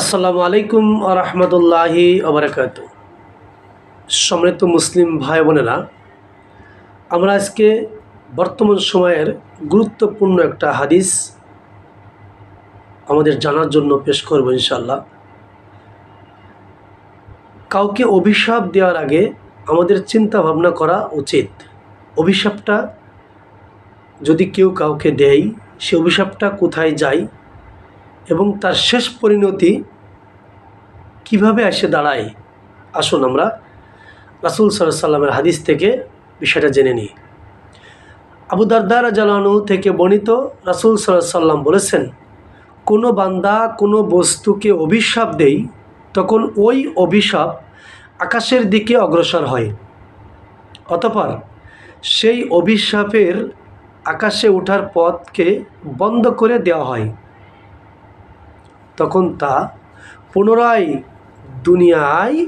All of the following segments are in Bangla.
আসসালামু আলাইকুম রহমতুল্লাহি আবরাকাত সম্মানিত মুসলিম ভাই বোনেরা, আমরা আজকে বর্তমান সময়ের গুরুত্বপূর্ণ একটা হাদিস আমাদের জানার জন্য পেশ করব ইনশাল্লাহ কাউকে অভিশাপ দেওয়ার আগে আমাদের চিন্তা ভাবনা করা উচিত। অভিশাপটা যদি কেউ কাউকে দেয়, সে অভিশাপটা কোথায় যায় এবং তার শেষ পরিণতি কীভাবে এসে দাঁড়ায়? আসুন আমরা রাসুল সাল্লাহ সাল্লামের হাদিস থেকে বিষয়টা জেনে নিই। আবু দারদার জালানু থেকে বর্ণিত রাসুল সাল্লাহ সাল্লাম বলেছেন, কোনো বান্দা কোনো বস্তুকে অভিশাপ দেই, তখন ওই অভিশাপ আকাশের দিকে অগ্রসর হয়। অতপর সেই অভিশাপের আকাশে ওঠার পথকে বন্ধ করে দেওয়া হয়। তখন তা পুনরায় দুনিয়ায়,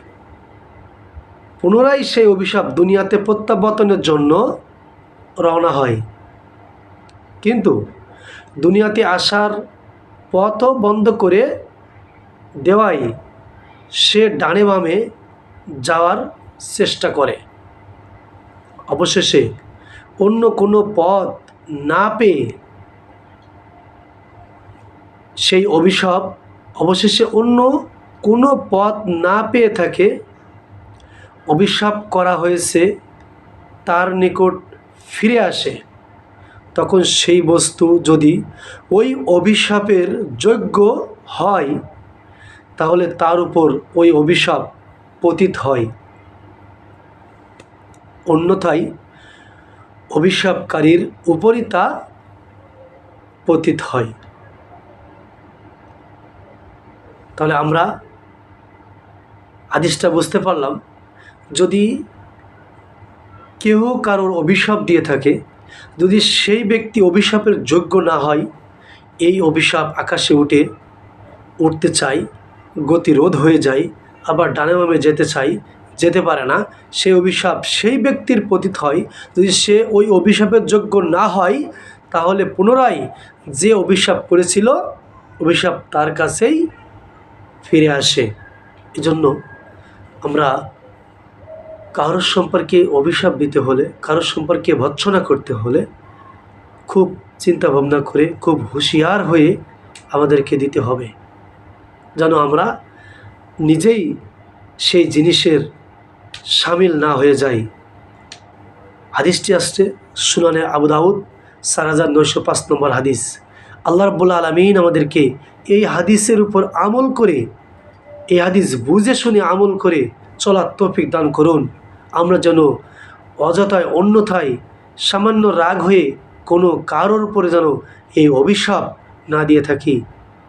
পুনরায় সেই অভিশাপ দুনিয়াতে প্রত্যাবর্তনের জন্য রওনা হয়। কিন্তু দুনিয়াতে আসার পথও বন্ধ করে দেওয়াই সে ডানে বামে যাওয়ার চেষ্টা করে। অবশেষে অন্য কোনো পথ না পেয়ে সেই অভিশাপ অবশেষে অন্য কোনো পথ না পেয়ে থাকে, অভিশাপ করা হয়েছে, তার নিকট ফিরে আসে। তখন সেই বস্তু যদি ওই অভিশাপের যোগ্য হয়, তাহলে তার উপর ওই অভিশাপ পতিত হয়। অন্যথায় অভিশাপকারীর উপরই তা পতিত হয়। তাহলে আমরা আদেশটা বুঝতে পারলাম, যদি কেউ কারোর অভিশাপ দিয়ে থাকে, যদি সেই ব্যক্তি অভিশাপের যোগ্য না হয়, এই অভিশাপ আকাশে উঠে, উঠতে চাই গতিরোধ হয়ে যায়, আবার ডানে বামে যেতে চাই যেতে পারে না, সেই অভিশাপ সেই ব্যক্তির পতিত হয়, যদি সে ওই অভিশাপের যোগ্য না হয়, তাহলে পুনরায় যে অভিশাপ করেছিল, অভিশাপ তার কাছেই ফিরে আসে। এজন্য আমরা কারোর সম্পর্কে অভিশাপ দিতে হলে, কারোর সম্পর্কে ভৎসনা করতে হলে খুব চিন্তা ভাবনা করে, খুব হুঁশিয়ার হয়ে আমাদেরকে দিতে হবে। যেন আমরা নিজেই সেই জিনিসের সামিল না হয়ে যাই। হাদিসটি আসছে সুনানে আবু দাউদ চার হাজার নয়শো পাঁচ নম্বর হাদিস। আল্লাহ রব্বুল্লা আলমিন আমাদেরকে এই হাদিসের উপর আমল করে, এই হাদিস বুঝে শুনে আমল করে চলার তৌফিক দান করুন। আমরা যেন অযথায়, অন্যথায় সামান্য রাগ হয়ে কোনো কারোর উপরে যেন এই অভিশাপ না দিয়ে থাকি।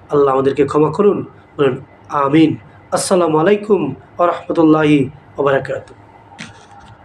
আল্লাহ আমাদেরকে ক্ষমা করুন, বলেন, আমিন। আসসালামু আলাইকুম আ রহমতুল্লাহি ওবরাকাতু